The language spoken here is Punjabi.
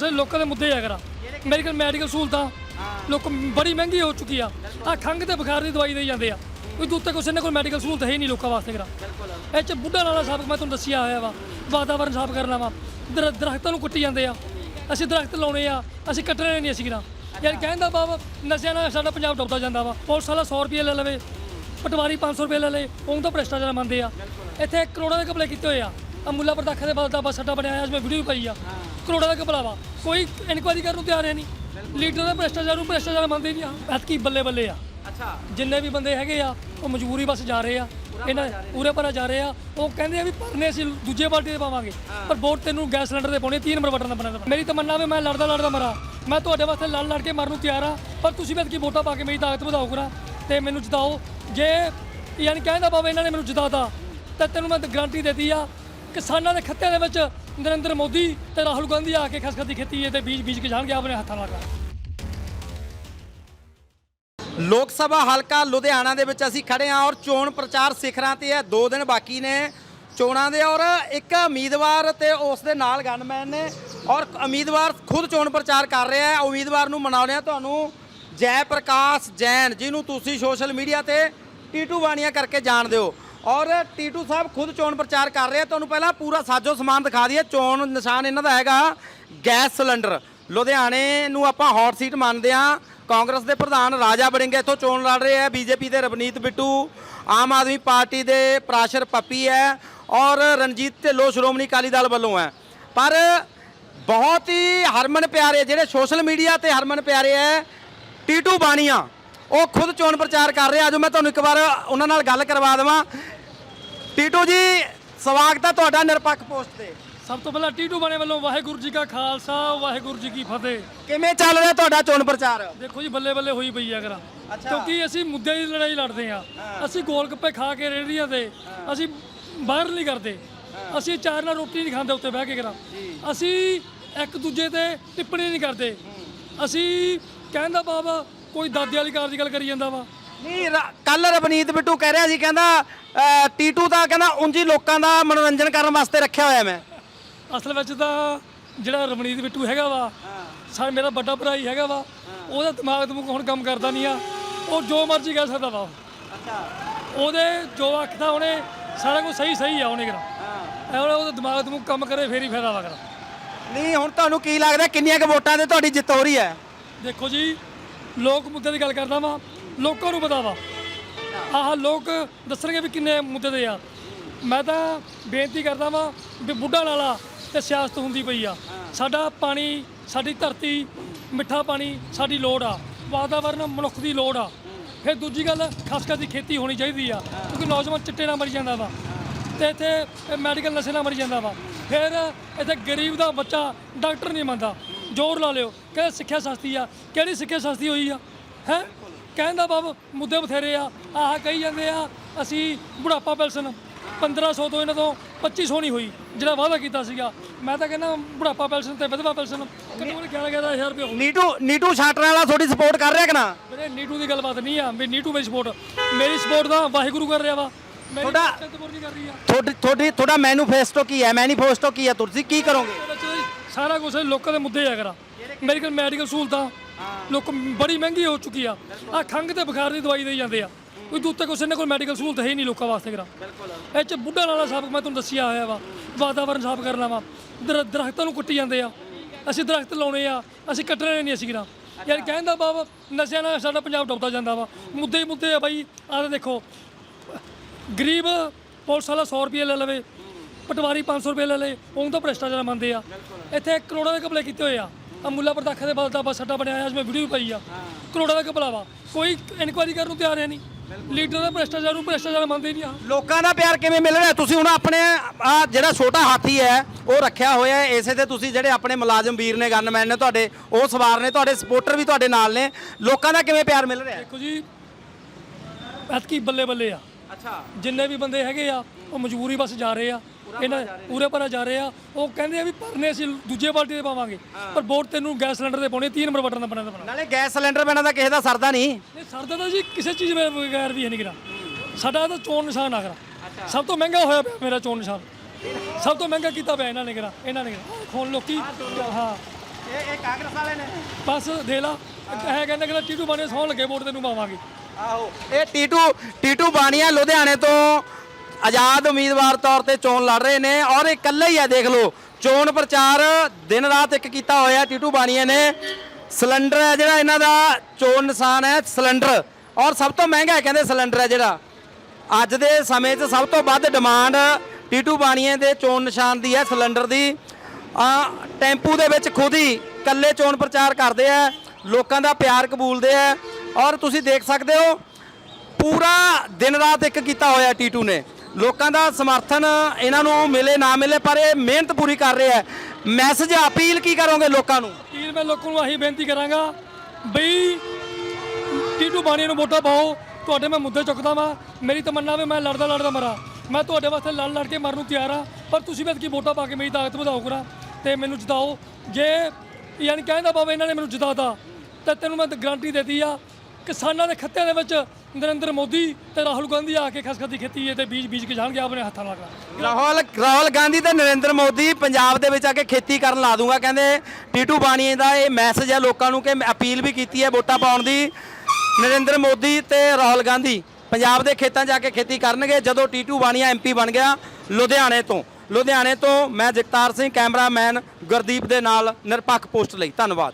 ਸਾਰੇ, ਲੋਕਾਂ ਦੇ ਮੁੱਦੇ ਆ ਕਰਾ। ਮੈਡੀਕਲ ਮੈਡੀਕਲ ਸਹੂਲਤਾਂ, ਲੋਕ ਬੜੀ ਮਹਿੰਗੀ ਹੋ ਚੁੱਕੀ ਆ। ਆ ਖੰਘ ਤੇ ਬੁਖਾਰ ਦੀ ਦਵਾਈ ਦੇਈ ਜਾਂਦੇ ਆ। ਕੋਈ ਦੂਤੇ ਕੁਛ ਨੇ ਕੋਈ ਮੈਡੀਕਲ ਸਹੂਲਤ ਹੈ ਨਹੀਂ ਲੋਕਾਂ ਵਾਸਤੇ ਕਰਾ। ਇਹ ਚ ਬੁੱਢਾ ਨਾਲਾ ਸਾਹਿਬ ਮੈਂ ਤੁਹਾਨੂੰ ਦੱਸਿਆ ਹੋਇਆ ਵਾ, ਵਾਤਾਵਰਨ ਸਾਫ਼ ਕਰਨਾ ਵਾ। ਦਰ- ਦਰਖਤਾਂ ਨੂੰ ਕੁੱਟੀ ਜਾਂਦੇ ਆ। ਅਸੀਂ ਦਰਖਤ ਲਾਉਣੇ ਆ, ਅਸੀਂ ਕੱਟਣੇ ਨਹੀਂ ਅਸੀਂ ਕਰਾ। ਯਾਰ ਕਹਿੰਦਾ ਬਾਬਾ ਨਸ਼ਿਆਂ ਨਾਲ ਸਾਡਾ ਪੰਜਾਬ ਡੁੱਬਦਾ ਜਾਂਦਾ ਵਾ। ਪੁਲਿਸ ਵਾਲਾ 100 ਰੁਪਏ ਲੈ ਲਵੇ, ਪਟਵਾਰੀ 500 ਰੁਪਏ ਲੈ ਲੇ ਉਹਨੂੰ ਤਾਂ ਭ੍ਰਿਸ਼ਟਾਚਾਰ ਮੰਨਦੇ ਆ। ਇੱਥੇ ਕਰੋੜਾਂ ਦੇ ਘਪਲੇ ਕੀਤੇ ਹੋਏ ਆ। ਆ ਮੁੱਲਾ ਪ੍ਰਦਾਖਾ ਦੇ ਬਾਦ ਦਾ ਬੱਸ ਅੱਡਾ ਬਣਿਆ ਅੱਜ ਮੈਂ ਵੀਡੀਓ ਪਾਈ ਆ। ਕਰੋੜਾਂ ਦਾ ਘਪਲਾ ਵਾ। ਕੋਈ ਇਨਕੁਆਇਰੀ ਕਰਨ ਨੂੰ ਤਿਆਰ ਹੈ ਨਹੀਂ। ਲੀਡਰ ਦਾ ਭ੍ਰਿਸ਼ਟਾਚਾਰ ਨੂੰ ਭ੍ਰਿਸ਼ਟਾਚਾਰ ਮੰਨਦੇ ਨਹੀਂ ਆ ਐਤਕੀ ਬੱਲੇ ਬੱਲੇ ਆ। ਅੱਛਾ। ਜਿੰਨੇ ਵੀ ਬੰਦੇ ਹੈਗੇ ਆ ਉਹ ਮਜਬੂਰੀ ਬਸ ਜਾ ਰਹੇ ਆ। ਇਹਨਾਂ ਪੂਰੇ ਪਰਾ ਜਾ ਰਹੇ ਆ। ਉਹ ਕਹਿੰਦੇ ਆ ਵੀ ਭਰਨੇ ਅਸੀਂ ਦੂਜੇ ਪਾਰਟੀ ਦੇ ਪਾਵਾਂਗੇ। ਪਰ ਵੋਟ ਤੈਨੂੰ ਗੈਸ ਸਿਲੰਡਰ ਦੇ ਪਾਉਣੇ 3 ਨੰਬਰ ਬਟਨ ਦਾ ਬਣਾਉਣਾ ਮੇਰੀ ਤਮੰਨਾ ਵੀ ਮੈਂ ਲੜਦਾ ਲੜਦਾ ਮਰਾਂ। ਮੈਂ ਤੁਹਾਡੇ ਵਾਸਤੇ ਲੜ ਲੜ ਕੇ ਮਰਨ ਨੂੰ ਤਿਆਰ ਆ। ਪਰ ਤੁਸੀਂ ਵੀ ਕੀ ਵੋਟਾਂ ਪਾ ਕੇ ਮੇਰੀ ਤਾਕਤ ਵਧਾਓ ਕਰਾ ਤੇ ਮੈਨੂੰ ਜਿਤਾਓ। ਜੇ ਯਾਨੀ ਕਹਿੰਦਾ ਬਾਬਾ ਇਹਨਾਂ ਨੇ ਮੈਨੂੰ ਜਿਤਾਤਾ ਤਾਂ ਤੈਨੂੰ ਮੈਂ ਗਾਰੰਟੀ ਦੇਤੀ ਆ। ਕਿਸਾਨਾਂ ਦੇ ਖੱਤਿਆਂ ਦੇ ਵਿੱਚ ਨਰਿੰਦਰ ਮੋਦੀ ਤੇ ਰਾਹੁਲ ਗਾਂਧੀ ਆ ਕੇ ਖਸਖਸ ਦੀ ਖੇਤੀ ਤੇ ਬੀਜ ਬੀਜ ਕੇ ਜਾਣਗੇ, ਆਪਣੇ ਹੱਥਾਂ ਨਾਲ। ਲੋਕ ਸਭਾ ਹਲਕਾ ਲੁਧਿਆਣਾ ਦੇ ਵਿੱਚ ਅਸੀਂ ਖੜੇ ਹਾਂ ਔਰ ਚੋਣ ਪ੍ਰਚਾਰ ਸਿਖਰਾਂ ਤੇ ਹੈ। 2 ਦਿਨ ਬਾਕੀ ਨੇ ਚੋਣਾਂ ਦੇ ਔਰ ਇੱਕ ਉਮੀਦਵਾਰ ਤੇ ਉਸ ਦੇ ਨਾਲ ਗਨਮੈਨ ਨੇ ਔਰ ਉਮੀਦਵਾਰ ਖੁਦ ਚੋਣ ਪ੍ਰਚਾਰ ਕਰ ਰਿਹਾ ਹੈ। ਉਮੀਦਵਾਰ ਨੂੰ ਮਨਾਉਂਦੇ ਆ ਤੁਹਾਨੂੰ ਜੈ ਪ੍ਰਕਾਸ਼ ਜੈਨ, ਜਿਹਨੂੰ ਤੁਸੀਂ ਸੋਸ਼ਲ ਮੀਡੀਆ ਤੇ ਟੀਟੂ ਬਾਣੀਆਂ ਕਰਕੇ ਜਾਣਦੇ ਹੋ। ਔਰ ਟੀਟੂ ਸਾਹਿਬ ਖੁਦ ਚੋਣ ਪ੍ਰਚਾਰ ਕਰ ਰਹੇ ਆ। ਤੁਹਾਨੂੰ ਪਹਿਲਾਂ ਪੂਰਾ ਸਾਜੋ ਸਮਾਨ ਦਿਖਾ ਦਈਏ। ਚੋਣ ਨਿਸ਼ਾਨ ਇਹਨਾਂ ਦਾ ਹੈਗਾ ਗੈਸ ਸਿਲੰਡਰ। ਲੁਧਿਆਣੇ ਨੂੰ ਆਪਾਂ ਹੌਟ ਸੀਟ ਮੰਨਦੇ ਆ ਕਾਂਗਰਸ ਦੇ ਪ੍ਰਧਾਨ ਰਾਜਾ ਬੜਿੰਗ ਇੱਥੋਂ ਚੋਣ ਲੜ ਰਹੇ ਆ। ਬੀਜੇਪੀ ਦੇ ਰਵਨੀਤ ਬਿੱਟੂ, ਆਮ ਆਦਮੀ ਪਾਰਟੀ ਦੇ ਪ੍ਰਾਸ਼ਰ ਪੱਪੀ ਹੈ ਔਰ ਰਣਜੀਤ ਢਿੱਲੋਂ, ਸ਼੍ਰੋਮਣੀ ਅਕਾਲੀ ਦਲ ਵੱਲੋਂ ਹੈ। ਪਰ ਬਹੁਤ ਹੀ ਹਰਮਨ ਪਿਆਰੇ ਜਿਹੜੇ ਸੋਸ਼ਲ ਮੀਡੀਆ ਤੇ ਹਰਮਨ ਪਿਆਰੇ ਹੈ, ਟੀਟੂ ਬਾਣੀਆਂ ਉਹ ਖੁਦ ਚੋਣ ਪ੍ਰਚਾਰ ਕਰ ਰਹੇ ਆ। ਜੋ ਮੈਂ ਤੁਹਾਨੂੰ ਇੱਕ ਵਾਰ ਉਹਨਾਂ ਨਾਲ ਗੱਲ ਕਰਵਾ ਦੇਵਾਂ। ਟੀਟੂ ਜੀ ਸਵਾਗਤ ਹੈ ਤੁਹਾਡਾ ਨਿਰਪੱਖ ਪੋਸਟ ਤੇ। ਸਭ ਤੋਂ ਪਹਿਲਾਂ ਟੀਟੂ ਬਾਣੇ ਵੱਲੋਂ ਵਾਹਿਗੁਰੂ ਜੀ ਕਾ ਖਾਲਸਾ ਵਾਹਿਗੁਰੂ ਜੀ ਕੀ ਫਤਿਹ। ਕਿਵੇਂ ਚੱਲ ਰਿਹਾ ਤੁਹਾਡਾ ਚੋਣ ਪ੍ਰਚਾਰ? ਦੇਖੋ ਜੀ ਬੱਲੇ ਬੱਲੇ ਹੋਈ ਪਈ ਆ ਕਰਾ ਕਿਉਂਕਿ ਅਸੀਂ ਮੁੱਦੇ ਦੀ ਲੜਾਈ ਲੜਦੇ ਆ ਅਸੀਂ ਗੋਲ ਗੱਪੇ ਖਾ ਕੇ ਰੇੜੀਆਂ ਤੇ ਅਸੀਂ ਬਾਹਰ ਨਹੀਂ ਕਰਦੇ। ਅਸੀਂ ਚਾਰ ਨਾਲ ਰੋਟੀ ਨਹੀਂ ਖਾਂਦੇ ਉੱਤੇ ਬਹਿ ਕੇ ਕਰਾ ਅਸੀਂ ਇੱਕ ਦੂਜੇ ਤੇ ਟਿੱਪਣੀ ਨਹੀਂ ਕਰਦੇ। ਅਸੀਂ ਕਹਿੰਦਾ ਬਾਬਾ ਕੋਈ ਦਾਦੇ ਵਾਲੀ ਕਾਰ ਦੀ ਗੱਲ ਕਰੀ ਜਾਂਦਾ ਵਾ। ਨਹੀਂ ਕੱਲ ਰਵਨੀਤ ਬਿੱਟੂ ਕਹਿ ਰਿਹਾ ਸੀ ਕਹਿੰਦਾ ਟੀਟੂ ਤਾਂ ਕਹਿੰਦਾ ਉਂਝ ਲੋਕਾਂ ਦਾ ਮਨੋਰੰਜਨ ਕਰਨ ਵਾਸਤੇ ਰੱਖਿਆ ਹੋਇਆ ਮੈਂ। ਅਸਲ ਵਿੱਚ ਤਾਂ ਜਿਹੜਾ ਰਮਣੀਤ ਬਿੱਟੂ ਹੈਗਾ ਵਾ ਸਾ ਮੇਰਾ ਵੱਡਾ ਭਰਾ ਹੀ ਹੈਗਾ ਵਾ ਉਹਦਾ ਦਿਮਾਗ ਦਮੂਗ ਹੁਣ ਕੰਮ ਕਰਦਾ ਨਹੀਂ ਆ। ਉਹ ਜੋ ਮਰਜ਼ੀ ਕਹਿ ਸਕਦਾ ਵਾ ਉਹਦੇ ਜੋ ਆਖਦਾ ਉਹਨੇ ਸਾਰਾ ਕੁਝ ਸਹੀ ਸਹੀ ਆ ਉਹਨੇ ਕਰਾ। ਐ ਉਹਦਾ ਦਿਮਾਗ ਦਮੂਗ ਕੰਮ ਕਰੇ ਫੇਰ ਹੀ ਫਾਇਦਾ ਵਾ ਕਰਾ। ਨਹੀਂ ਹੁਣ ਤੁਹਾਨੂੰ ਕੀ ਲੱਗਦਾ ਕਿੰਨੀਆਂ ਕੁ ਵੋਟਾਂ ਤੇ ਤੁਹਾਡੀ ਜਿੱਤ ਹੋ ਰਹੀ ਹੈ? ਦੇਖੋ ਜੀ ਲੋਕ ਮੁੱਦੇ ਦੀ ਗੱਲ ਕਰਦਾ ਵਾ। ਲੋਕਾਂ ਨੂੰ ਪਤਾ ਵਾ ਆਹ ਲੋਕ ਦੱਸਣਗੇ ਵੀ ਕਿੰਨੇ ਮੁੱਦੇ ਦੇ ਆ। ਮੈਂ ਤਾਂ ਬੇਨਤੀ ਕਰਦਾ ਵਾਂ ਵੀ ਬੁੱਢਾ ਨਾਲਾ ਤੇ ਸਿਆਸਤ ਹੁੰਦੀ ਪਈ ਆ। ਸਾਡਾ ਪਾਣੀ ਸਾਡੀ ਧਰਤੀ ਮਿੱਠਾ ਪਾਣੀ ਸਾਡੀ ਲੋੜ ਆ। ਵਾਤਾਵਰਨ ਮਨੁੱਖ ਦੀ ਲੋੜ ਆ। ਫਿਰ ਦੂਜੀ ਗੱਲ ਖਸਖਸ ਦੀ ਖੇਤੀ ਹੋਣੀ ਚਾਹੀਦੀ ਆ। ਕਿਉਂਕਿ ਨੌਜਵਾਨ ਚਿੱਟੇ ਨਾਲ ਮਰੀ ਜਾਂਦਾ ਵਾ। ਤੇ ਇੱਥੇ ਮੈਡੀਕਲ ਨਸ਼ੇ ਨਾਲ ਮਰੀ ਜਾਂਦਾ ਵਾ। ਫਿਰ ਇੱਥੇ ਗਰੀਬ ਦਾ ਬੱਚਾ ਡਾਕਟਰ ਨਹੀਂ ਮੰਨਦਾ। ਜ਼ੋਰ ਲਾ ਲਿਓ। ਕਹਿੰਦੇ ਸਿੱਖਿਆ ਸਸਤੀ ਆ। ਕਿਹੜੀ ਸਿੱਖਿਆ ਸਸਤੀ ਹੋਈ ਆ? ਹੈ? ਕਹਿੰਦਾ ਬਾਬ ਮੁੱਦੇ ਬਥੇਰੇ ਆ ਆਹ ਕਹੀ ਜਾਂਦੇ ਆ ਅਸੀਂ ਬੁਢਾਪਾ ਪੈਨਸ਼ਨ 1500 ਤੋਂ ਇਹਨਾਂ ਤੋਂ 2500 ਨਹੀਂ ਹੋਈ ਜਿਹੜਾ ਵਾਅਦਾ ਕੀਤਾ ਸੀਗਾ। ਮੈਂ ਤਾਂ ਕਹਿੰਦਾ ਬੁਢਾਪਾ ਪੈਨਸ਼ਨ ਤੇ ਵਿਧਵਾ ਪੈਨਸ਼ਨ ਘੱਟ 11 11000 ਰੁਪਏ ਹੋਊ। ਨੀਟੂ ਨੀਟੂ ਛਾਟਰ ਵਾਲਾ ਤੁਹਾਡੀ ਸਪੋਰਟ ਕਰ ਰਿਹਾ ਕਿ ਨਾ? ਮੇਰੇ ਨੀਟੂ ਦੀ ਗੱਲਬਾਤ ਨਹੀਂ ਆ ਵੀ ਨੀਟੂ ਮੇਰੀ ਸਪੋਰਟ ਮੇਰੀ ਸਪੋਰਟ ਤਾਂ ਵਾਹਿਗੁਰੂ ਕਰ ਰਿਹਾ ਵਾ। ਮੇਰੀ ਤੁਹਾਡਾ- ਚੰਦਪੁਰ ਨਹੀਂ ਕਰ ਰਹੀ ਆ। ਤੁਹਾਡੀ ਤੁਹਾਡੀ ਤੁਹਾਡਾ ਮੈਨੀਫੈਸਟੋ ਕੀ ਹੈ? ਮੈਨੀਫੈਸਟੋ ਕੀ ਹੈ ਤੁਸੀਂ ਕੀ ਕਰੋਗੇ? ਉਹਦੇ ਸਾਰਾ ਕੁਝ ਲੋਕਾਂ ਦੇ ਮੁੱਦੇ ਆ ਕਰਾ। ਮੈਡੀਕਲ ਮੈਡੀਕਲ ਸਹੂਲਤਾਂ ਲੋਕ ਬੜੀ ਮਹਿੰਗੀ ਹੋ ਚੁੱਕੀ ਆ। ਆ ਖੰਘ ਤੇ ਬੁਖਾਰ ਦੀ ਦਵਾਈ ਦੇਈ ਜਾਂਦੇ ਆ। ਕੋਈ ਦੂਤੇ ਕੁਛ ਇਹਨਾਂ ਕੋਲ ਮੈਡੀਕਲ ਸਹੂਲਤ ਹੈ ਹੀ ਨਹੀਂ ਲੋਕਾਂ ਵਾਸਤੇ ਕਰਾ। ਇਹ ਚ ਬੁੱਢਾ ਨਾਲਾ ਸਾਹਿਬ, ਮੈਂ ਤੁਹਾਨੂੰ ਦੱਸਿਆ ਹੋਇਆ ਵਾ, ਵਾਤਾਵਰਨ ਸਾਫ਼ ਕਰਨਾ ਵਾ। ਦਰ- ਦਰਖਤਾਂ ਨੂੰ ਕੁੱਟੀ ਜਾਂਦੇ ਆ। ਅਸੀਂ ਦਰਖਤ ਲਾਉਣੇ ਆ, ਅਸੀਂ ਕੱਟਣੇ ਨਹੀਂ ਅਸੀਂ ਕਰਾ। ਯਾਰ ਕਹਿੰਦਾ ਬਾਬਾ ਨਸ਼ਿਆਂ ਨਾਲ ਸਾਡਾ ਪੰਜਾਬ ਡੁੱਬਦਾ ਜਾਂਦਾ ਵਾ। ਮੁੱਦੇ ਹੀ ਮੁੱਦੇ ਆ ਬਾਈ, ਆਹ ਦੇਖੋ। ਗਰੀਬ ਪੁਲਿਸ ਵਾਲਾ 100 ਰੁਪਏ ਲੈ ਲਵੇ, ਪਟਵਾਰੀ 500 ਰੁਪਏ ਲੈ ਲਏ, ਉਹਨੂੰ ਤਾਂ ਭ੍ਰਿਸ਼ਟਾਚਾਰ ਮੰਨਦੇ ਆ। ਇੱਥੇ ਕਰੋੜਾਂ ਦੇ ਘਪਲੇ ਕੀਤੇ ਹੋਏ ਆ। ਆ ਮੁੱਲਾ ਪ੍ਰਦਾਖਾ ਦੇ ਦਾ ਬੱਸ ਅੱਡਾ ਬਣਿਆ ਅੱਜ ਮੈਂ ਵੀਡੀਓ ਵੀ ਪਾਈ ਆ। ਕਰੋੜਾਂ ਦਾ ਘਪਲਾ ਵਾ ਕੋਈ ਇਨਕੁਆਇਰੀ ਕਰਨ ਨੂੰ ਤਿਆਰ ਹੈ ਨਹੀਂ। ਲੀਡਰ ਦਾ ਭ੍ਰਿਸ਼ਟਾਚਾਰ ਨੂੰ ਭ੍ਰਿਸ਼ਟਾਚਾਰ ਮੰਨਦੇ ਹੀ ਨਹੀਂ ਆ। ਲੋਕਾਂ ਦਾ ਪਿਆਰ ਕਿਵੇਂ ਮਿਲ ਰਿਹਾ? ਤੁਸੀਂ ਹੁਣ ਆਪਣੇ ਆ ਜਿਹੜਾ ਛੋਟਾ ਹਾਥੀ ਹੈ ਉਹ ਰੱਖਿਆ ਹੋਇਆ ਹੈ। ਇਸੇ ਤੇ ਤੁਸੀਂ ਜਿਹੜੇ ਆਪਣੇ ਮੁਲਾਜ਼ਮ ਵੀਰ ਨੇ ਗਨਮੈਨ ਨੇ ਤੁਹਾਡੇ ਉਹ ਸਵਾਰ ਨੇ ਤੁਹਾਡੇ ਸਪੋਰਟਰ ਵੀ ਤੁਹਾਡੇ ਨਾਲ ਨੇ। ਲੋਕਾਂ ਦਾ ਕਿਵੇਂ ਪਿਆਰ ਮਿਲ ਰਿਹਾ ਦੇਖੋ ਜੀ ਐਤਕੀ ਬੱਲੇ ਬੱਲੇ ਆ। ਅੱਛਾ। ਜਿੰਨੇ ਵੀ ਬੰਦੇ ਹੈਗੇ ਆ ਉਹ ਮਜਬੂਰੀ ਬਸ ਜਾ ਰਹੇ ਆ। ਇਹਨਾਂ ਪੂਰੇ ਭਰਾ ਜਾ ਰਹੇ। ਆ ਉਹ ਕਹਿੰਦੇ ਆ ਵੀ ਭਰਨੇ ਅਸੀਂ ਦੂਜੇ ਪਾਰਟੀ ਦੇ ਪਾਵਾਂਗੇ। ਪਰ ਵੋਟ ਤੈਨੂੰ ਗੈਸ ਸਿਲੰਡਰ ਦੇ ਪਾਉਣੇ 3 ਨੰਬਰ ਬਟਨ ਦਾ ਬਣਾਉਣਾ ਪੈਣਾ ਨਾਲੇ ਗੈਸ ਸਿਲੰਡਰ ਬਿਨਾਂ ਤਾਂ ਕਿਸੇ ਦਾ ਸਰਦਾ ਨਹੀਂ। ਇਹ ਸਰਦਾ ਤਾਂ ਜੀ ਕਿਸੇ ਚੀਜ਼ ਬਗੈਰ ਵੀ ਹੈ ਨਹੀਂ ਕਰਾ ਸਾਡਾ ਤਾਂ ਚੋਣ ਨਿਸ਼ਾਨ ਆ ਕਰਾ ਸਭ ਤੋਂ ਮਹਿੰਗਾ ਹੋਇਆ ਪਿਆ ਮੇਰਾ ਚੋਣ ਨਿਸ਼ਾਨ। ਸਭ ਤੋਂ ਮਹਿੰਗਾ ਕੀਤਾ ਪਿਆ ਇਹਨਾਂ ਨੇ ਕਰਾ ਇਹਨਾਂ ਨੇ ਖੋਣ ਲੋਕੀ। ਹਾਂ। ਕਾਂਗਰਸ ਵਾਲੇ ਨੇ। ਬਸ ਦੇ ਲਾ। ਇਹ ਕਹਿੰਦੇ ਕਿ ਟੀਟੂ ਬਾਣੇ ਸੌਣ ਲੱਗੇ ਵੋਟ ਤੈਨੂੰ ਪਾਵਾਂਗੇ। ਆਹੋ। ਇਹ ਟੀਟੂ ਟੀਟੂ ਬਾਣੀਆ ਲੁਧਿਆਣੇ ਤੋਂ ਆਜ਼ਾਦ ਉਮੀਦਵਾਰ ਤੌਰ ਤੇ ਚੋਣ ਲੜ ਰਹੇ ਨੇ ਔਰ ਇਹ ਇਕੱਲੇ ਹੀ ਹੈ ਦੇਖ ਲਓ। ਚੋਣ ਪ੍ਰਚਾਰ ਦਿਨ ਰਾਤ ਇੱਕ ਕੀਤਾ ਹੋਇਆ, ਟੀਟੂ ਬਾਣੀਆ ਨੇ। ਸਿਲੰਡਰ ਹੈ ਜਿਹੜਾ, ਇਹਨਾਂ ਦਾ ਚੋਣ ਨਿਸ਼ਾਨ ਹੈ, ਸਿਲੰਡਰ। ਔਰ ਸਭ ਤੋਂ ਮਹਿੰਗਾ ਹੈ, ਕਹਿੰਦੇ ਸਿਲੰਡਰ ਹੈ ਜਿਹੜਾ। ਅੱਜ ਦੇ ਸਮੇਂ 'ਚ ਸਭ ਤੋਂ ਵੱਧ ਡਿਮਾਂਡ ਟੀਟੂ ਬਾਣੀਏ ਦੇ ਚੋਣ ਨਿਸ਼ਾਨ ਦੀ ਹੈ, ਸਿਲੰਡਰ ਦੀ। ਆ ਟੈਂਪੂ ਦੇ ਵਿੱਚ ਖੁਦ ਹੀ ਇਕੱਲੇ ਚੋਣ ਪ੍ਰਚਾਰ ਕਰਦੇ ਆ, ਲੋਕਾਂ ਦਾ ਪਿਆਰ ਕਬੂਲਦੇ ਆ। ਔਰ ਤੁਸੀਂ ਦੇਖ ਸਕਦੇ ਹੋ, ਪੂਰਾ ਦਿਨ ਰਾਤ ਇੱਕ ਕੀਤਾ ਹੋਇਆ, ਟੀਟੂ ਨੇ। ਲੋਕਾਂ ਦਾ ਸਮਰਥਨ ਇਹਨਾਂ ਨੂੰ ਮਿਲੇ, ਨਾ ਮਿਲੇ, ਪਰ ਇਹ ਮਿਹਨਤ ਪੂਰੀ ਕਰ ਰਹੇ ਆ ਮੈਸੇਜ ਅਪੀਲ ਕੀ ਕਰੋਗੇ ਲੋਕਾਂ ਨੂੰ? ਅਪੀਲ ਮੈਂ ਲੋਕਾਂ ਨੂੰ ਆਹੀ ਬੇਨਤੀ ਕਰਾਂਗਾ ਬਈ, ਟੀਟੂ ਬਾਣੀ ਨੂੰ ਵੋਟਾਂ ਪਾਓ। ਤੁਹਾਡੇ ਮੈਂ ਮੁੱਦੇ ਚੁੱਕਦਾ ਵਾਂ। ਮੇਰੀ ਤਮੰਨਾ ਵੀ, ਮੈਂ ਲੜਦਾ ਲੜਦਾ ਮਰਾਂ। ਮੈਂ ਤੁਹਾਡੇ ਵਾਸਤੇ ਲੜ ਲੜ ਕੇ ਮਰਨ ਨੂੰ ਤਿਆਰ ਆ ਪਰ ਤੁਸੀਂ ਵੀ ਕੀ ਵੋਟਾਂ ਪਾ ਕੇ ਮੇਰੀ ਤਾਕਤ ਵਧਾਓ ਕਰਾ ਤੇ ਮੈਨੂੰ ਜਿਤਾਓ। ਜੇ ਯਾਨੀ ਕਹਿੰਦਾ ਬਾਬਾ ਇਹਨਾਂ ਨੇ ਮੈਨੂੰ ਜਿਤਾਤਾ, ਤੇ ਤੈਨੂੰ ਮੈਂ ਗਰੰਟੀ ਦੇਤੀ ਆ। ਕਿਸਾਨਾਂ ਦੇ ਖੱਤੇ ਦੇ ਵਿੱਚ ਨਰਿੰਦਰ ਮੋਦੀ ਤੇ ਰਾਹੁਲ ਗਾਂਧੀ ਆ ਕੇ ਖਸਖਸ ਖੇਤੀ ਤੇ ਬੀਜ ਬੀਜ ਕੇ ਜਾਣਗੇ, ਆਪਣੇ ਹੱਥਾਂ ਨਾਲ। ਰਾਹੁਲ ਰਾਹੁਲ ਗਾਂਧੀ ਤੇ ਨਰਿੰਦਰ ਮੋਦੀ ਪੰਜਾਬ ਦੇ ਵਿੱਚ ਆ ਕੇ ਖੇਤੀ ਕਰਨ ਲਾ ਦੂੰਗਾ, ਕਹਿੰਦੇ ਟੀਟੂ ਬਾਣੀ ਦਾ ਇਹ ਮੈਸੇਜ ਹੈ ਲੋਕਾਂ ਨੂੰ ਕਿ ਅਪੀਲ ਵੀ ਕੀਤੀ ਹੈ ਵੋਟਾਂ ਪਾਉਣ ਦੀ। ਨਰਿੰਦਰ ਮੋਦੀ ਤੇ ਰਾਹੁਲ ਗਾਂਧੀ ਪੰਜਾਬ ਦੇ ਖੇਤਾਂ 'ਚ ਆ ਕੇ ਖੇਤੀ ਕਰਨਗੇ, ਜਦੋਂ ਟੀਟੂ ਬਾਣੀਆ ਐਮਪੀ ਬਣ ਗਿਆ ਲੁਧਿਆਣੇ ਤੋਂ। ਲੁਧਿਆਣੇ ਤੋਂ ਮੈਂ ਜਗਤਾਰ ਸਿੰਘ, ਕੈਮਰਾਮੈਨ ਗੁਰਦੀਪ ਦੇ ਨਾਲ ਨਿਰਪੱਖ ਪੋਸਟ ਲਈ, ਧੰਨਵਾਦ।